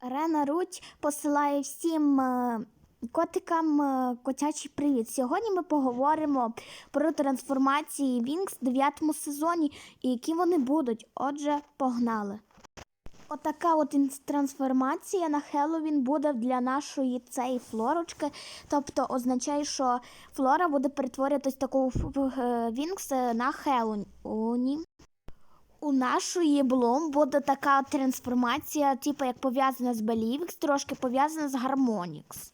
Рена Руть посилає всім е, котикам е, котячий привіт. Сьогодні ми поговоримо про трансформації Вінкс в 9 сезоні і які вони будуть. Отже, погнали. Отака от трансформація на Хеллоуін буде для нашої цієї флорочки. Тобто означає, що флора буде перетворюватись таку е, Вінкс на Хеллоуні. У нашої Блум буде така трансформація, типу як пов'язана з Белівікс, трошки пов'язана з Гармонікс.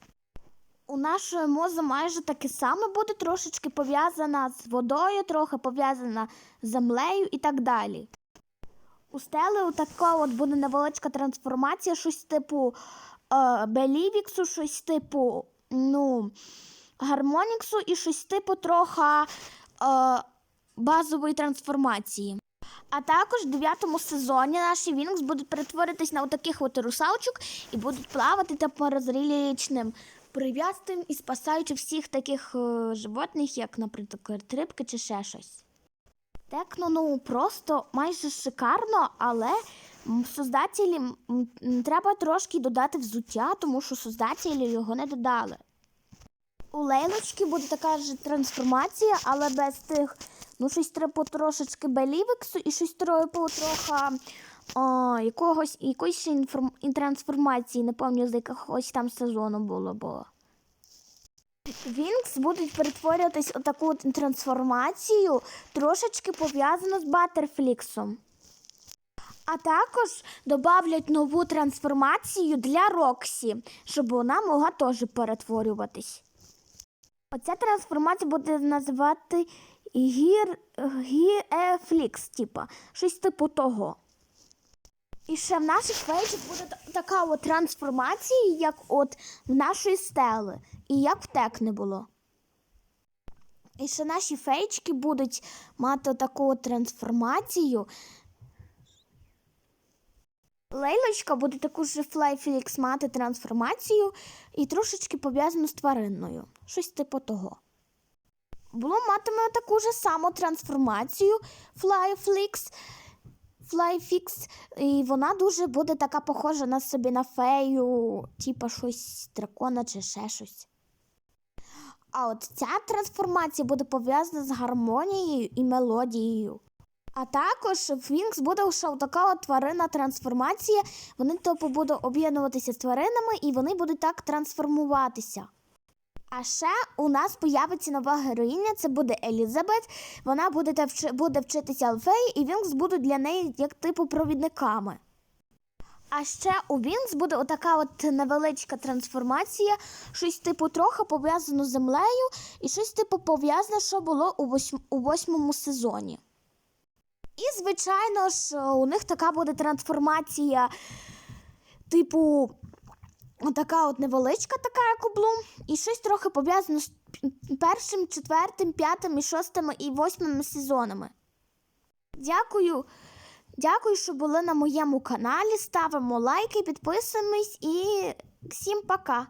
У нашої моза майже таке саме буде трошечки пов'язана з водою, трохи пов'язана з землею і так далі. У стели така от буде невеличка трансформація, щось типу е, Белівіксу, щось типу ну, Гармоніксу і щось типу трохи е, базової трансформації. А також в дев'ятому сезоні наші Вінкс будуть перетворитись на отаких от русалочок і будуть плавати та по розрілічним прив'язкам і спасаючи всіх таких е, животних, як, наприклад, рибки чи ще щось. Текно, ну просто майже шикарно, але создателі треба трошки додати взуття, тому що создателі його не додали. У Лейлочки буде така ж трансформація, але без тих, ну, щось типу трошечки белівексу і щось типу трохи о, якогось, якоїсь ще інформ, трансформації, не пам'ятаю, з якогось там сезону було. було. Вінкс будуть перетворюватись у таку трансформацію, трошечки пов'язану з Баттерфліксом. А також додавлять нову трансформацію для Роксі, щоб вона могла теж перетворюватись. Оця трансформація буде називати гір, гіефлікс, типа, щось типу того. І ще в наших фейджах буде така от трансформація, як от в нашої стели, і як в тек не було. І ще наші фейчки будуть мати таку трансформацію. Лейлочка буде таку ж Флайфлікс мати трансформацію і трошечки пов'язану з тваринною. Щось типу того. Блум матиме таку ж саму трансформацію Flyflix, Flyfix, і вона дуже буде така похожа на собі на фею, типу щось дракона чи ще щось. А от ця трансформація буде пов'язана з гармонією і мелодією. А також в Вінкс буде ще така от тваринна трансформація. Вони типу будуть об'єднуватися з тваринами і вони будуть так трансформуватися. А ще у нас появиться нова героїня, це буде Елізабет. Вона буде, буде вчитися Алфеї, і Вінкс будуть для неї як типу провідниками. А ще у Вінкс буде отака от невеличка трансформація, щось типу трохи пов'язано з землею, і щось типу пов'язане, що було у восьмому сезоні. І, звичайно ж, у них така буде трансформація, типу, така от невеличка, така як у Блум, і щось трохи пов'язано з першим, четвертим, п'ятим, і шостим і восьмим сезонами. Дякую. Дякую, що були на моєму каналі. Ставимо лайки, підписуємось і всім пока!